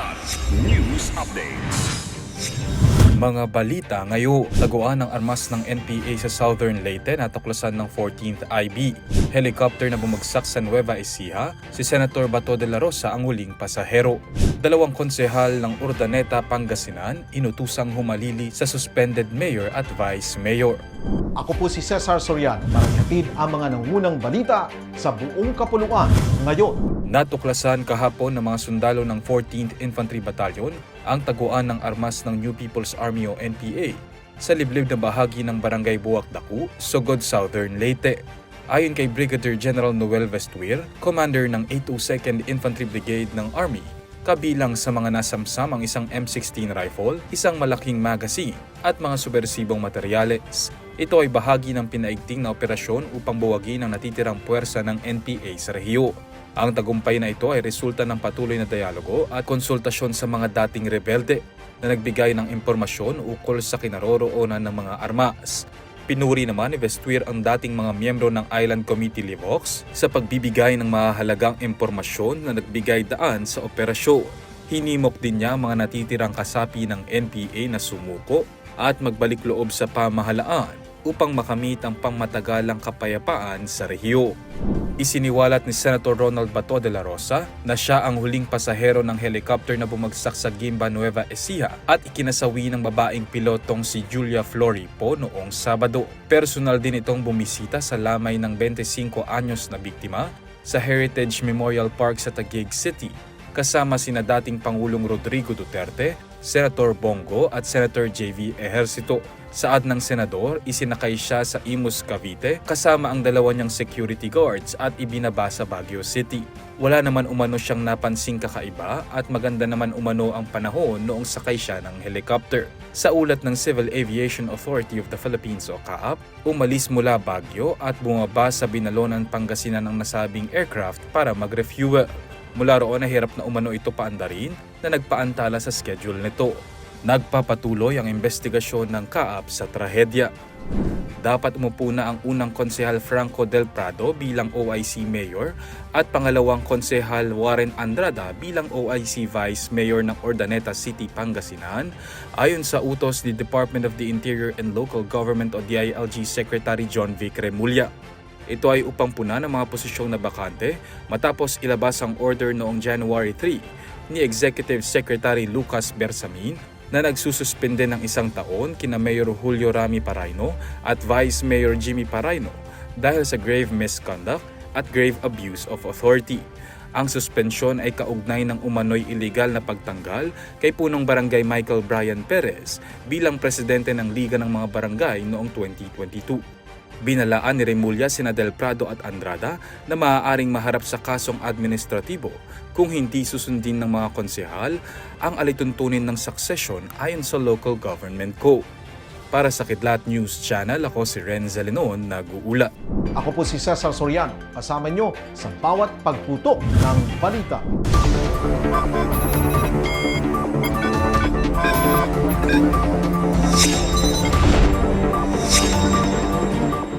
Kilat News Updates. Mga balita ngayon, taguan ng armas ng NPA sa Southern Leyte natuklasan ng 14th IB. Helicopter na bumagsak sa Nueva Ecija, si Senator Bato de la Rosa ang huling pasahero. Dalawang konsehal ng Urdaneta, Pangasinan, inutusang humalili sa suspended mayor at vice mayor. Ako po si Cesar Soriano para ihatid ang mga nangunang balita sa buong kapuluan ngayon. Natuklasan kahapon ng mga sundalo ng 14th Infantry Battalion ang taguan ng armas ng New People's Army o NPA sa liblib na bahagi ng Barangay Buwak Daku, Sogod Southern Leyte. Ayon kay Brigadier General Noel Vestuir, commander ng 802nd Infantry Brigade ng Army, kabilang sa mga nasamsam ang isang M16 rifle, isang malaking magazine at mga subversibong materyales. Ito ay bahagi ng pinaigting na operasyon upang buwagin ang natitirang puwersa ng NPA sa rehiyo. Ang tagumpay na ito ay resulta ng patuloy na dialogo at konsultasyon sa mga dating rebelde na nagbigay ng impormasyon ukol sa kinaroroonan ng mga armas. Pinuri naman ni Vestuir ang dating mga miyembro ng Island Committee Livox sa pagbibigay ng mahalagang impormasyon na nagbigay daan sa operasyon. Hinimok din niya mga natitirang kasapi ng NPA na sumuko at magbalik loob sa pamahalaan upang makamit ang pangmatagalang kapayapaan sa rehiyo. Isiniwalat ni Senator Ronald Bato de la Rosa na siya ang huling pasahero ng helicopter na bumagsak sa Gimba Nueva Ecija at ikinasawi ng babaeng pilotong si Julia Floripo noong Sabado. Personal din itong bumisita sa lamay ng 25 anyos na biktima sa Heritage Memorial Park sa Taguig City kasama sina dating Pangulong Rodrigo Duterte, Senator Bongo at Senator JV Ejercito. Saad ng senador, isinakay siya sa Imus Cavite kasama ang dalawa niyang security guards at ibinaba sa Baguio City. Wala naman umano siyang napansing kakaiba at maganda naman umano ang panahon noong sakay siya ng helicopter. Sa ulat ng Civil Aviation Authority of the Philippines o CAAP, umalis mula Baguio at bumaba sa Binalonan, Pangasinan ang nasabing aircraft para mag-refuel. Mula roon ay hirap na umano ito paandarin na nagpaantala sa schedule nito. Nagpapatuloy ang investigasyon ng CAAP sa trahedya. Dapat umupo na ang unang konsehal Franco Del Prado bilang OIC Mayor at pangalawang konsehal Warren Andrada bilang OIC Vice Mayor ng Ordaneta City, Pangasinan ayon sa utos ni Department of the Interior and Local Government o DILG Secretary John Vic Remulla. Ito ay upang puna ng mga posisyong nabakante matapos ilabas ang order noong January 3 ni Executive Secretary Lucas Bersamin na nagsususpende ng isang taon kina Mayor Julio Rami Paraino at Vice Mayor Jimmy Paraino dahil sa grave misconduct at grave abuse of authority. Ang suspensyon ay kaugnay ng umano'y illegal na pagtanggal kay punong barangay Michael Brian Perez bilang presidente ng Liga ng mga Barangay noong 2022. Binalaan ni Remulla sina Del Prado at Andrada na maaaring maharap sa kasong administratibo kung hindi susundin ng mga konsehal ang alituntunin ng succession ayon sa local government code. Para sa Kidlat News Channel, ako si Renza Lenon, nag-uula. Ako po si Cesar Soriano, kasama nyo sa bawat pagputok ng balita.